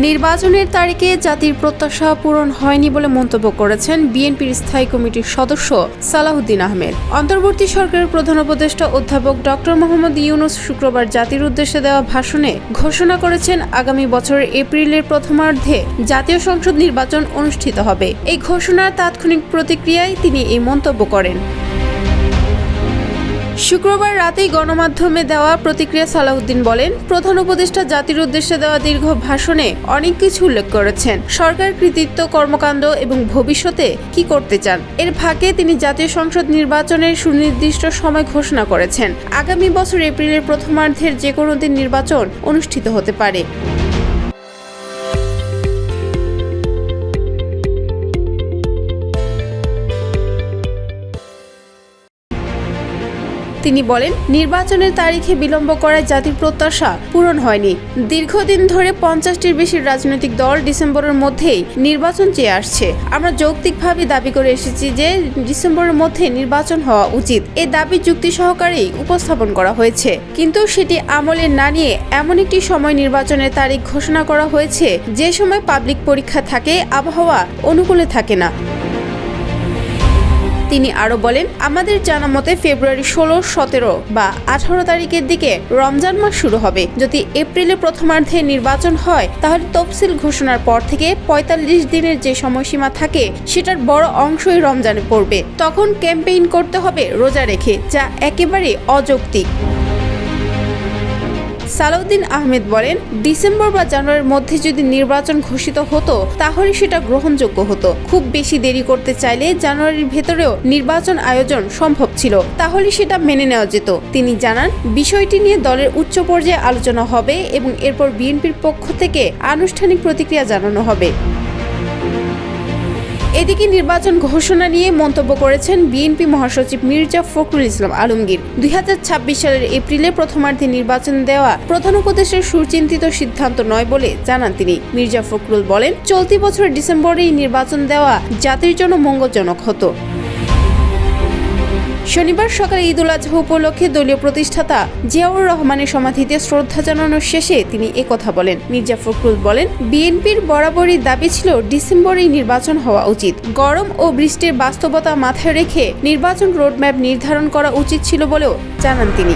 নির্বাচনের তারিখে জাতির প্রত্যাশা পূরণ হয়নি বলে মন্তব্য করেছেন বিএনপির স্থায়ী কমিটির সদস্য সালাহুদ্দিন আহমেদ। অন্তর্বর্তী সরকারের প্রধান উপদেষ্টা অধ্যাপক ডক্টর মোহাম্মদ ইউনুস শুক্রবার জাতির উদ্দেশ্যে দেওয়া ভাষণে ঘোষণা করেছেন, আগামী বছরের এপ্রিলের প্রথমার্ধে জাতীয় সংসদ নির্বাচন অনুষ্ঠিত হবে। এই ঘোষণার তাৎক্ষণিক প্রতিক্রিয়ায় তিনি এই মন্তব্য করেন। শুক্রবার রাতেই গণমাধ্যমে দেওয়া প্রতিক্রিয়া সালাউদ্দিন বলেন, প্রধান উপদেষ্টা জাতির উদ্দেশ্যে দেওয়া দীর্ঘ ভাষণে অনেক কিছু উল্লেখ করেছেন। সরকার কৃতিত্ব, কর্মকাণ্ড এবং ভবিষ্যতে কি করতে চান, এর ফাঁকে তিনি জাতীয় সংসদ নির্বাচনের সুনির্দিষ্ট সময় ঘোষণা করেছেন। আগামী বছর এপ্রিলের প্রথমার্ধের যে কোনো দিন নির্বাচন অনুষ্ঠিত হতে পারে। তিনি বলেন, নির্বাচনের তারিখে বিলম্ব করায় জাতির প্রত্যাশা পূরণ হয়নি। দীর্ঘদিন ধরে পঞ্চাশটির বেশি রাজনৈতিক দল ডিসেম্বরের মধ্যেই নির্বাচন চেয়ে আসছে। আমরা যৌক্তিকভাবে দাবি করে এসেছি যে ডিসেম্বরের মধ্যে নির্বাচন হওয়া উচিত। এই দাবি যুক্তি সহকারেই উপস্থাপন করা হয়েছে। কিন্তু সেটি আমলে না নিয়ে এমন একটি সময় নির্বাচনের তারিখ ঘোষণা করা হয়েছে, যে সময় পাবলিক পরীক্ষা থাকে, আবহাওয়া অনুকূলে থাকে না। তিনি আরও বলেন, আমাদের জানা মতে ফেব্রুয়ারি ষোলো, সতেরো বা আঠারো তারিখের দিকে রমজান মাস শুরু হবে। যদি এপ্রিলে প্রথমার্ধে নির্বাচন হয়, তাহলে তফসিল ঘোষণার পর থেকে পঁয়তাল্লিশ দিনের যে সময়সীমা থাকে, সেটার বড় অংশই রমজানে পড়বে। তখন ক্যাম্পেইন করতে হবে রোজা রেখে, যা একেবারে অযৌক্তিক। সালাউদ্দিন আহমেদ বলেন, ডিসেম্বর বা জানুয়ারির মধ্যে যদি নির্বাচন ঘোষিত হতো, তাহলে সেটা গ্রহণযোগ্য হতো। খুব বেশি দেরি করতে চাইলে জানুয়ারির ভেতরেও নির্বাচন আয়োজন সম্ভব ছিল, তাহলে সেটা মেনে নেওয়া যেত। তিনি জানান, বিষয়টি নিয়ে দলের উচ্চ পর্যায়ে আলোচনা হবে এবং এরপর বিএনপির পক্ষ থেকে আনুষ্ঠানিক প্রতিক্রিয়া জানানো হবে। এদিকে নির্বাচন ঘোষণা নিয়ে মন্তব্য করেছেন বিএনপি মহাসচিব মির্জা ফখরুল ইসলাম আলমগীর। দুই হাজার ছাব্বিশ সালের এপ্রিলে প্রথমার্ধে নির্বাচন দেওয়া প্রধান উপদেশের সুচিন্তিত সিদ্ধান্ত নয় বলে জানান তিনি। মির্জা ফখরুল বলেন, চলতি বছরের ডিসেম্বরেই নির্বাচন দেওয়া জাতির জন্য মঙ্গলজনক হতো। শনিবার সকালে ঈদুল আজহা উপলক্ষে দলীয় প্রতিষ্ঠাতা জিয়াউর রহমানের সমাধিতে শ্রদ্ধা জানানোর শেষে তিনি একথা বলেন। মির্জা ফখরুল বলেন, বিএনপির বরাবরই দাবি ছিল ডিসেম্বরেই নির্বাচন হওয়া উচিত। গরম ও বৃষ্টির বাস্তবতা মাথায় রেখে নির্বাচন রোডম্যাপ নির্ধারণ করা উচিত ছিল বলেও জানান তিনি।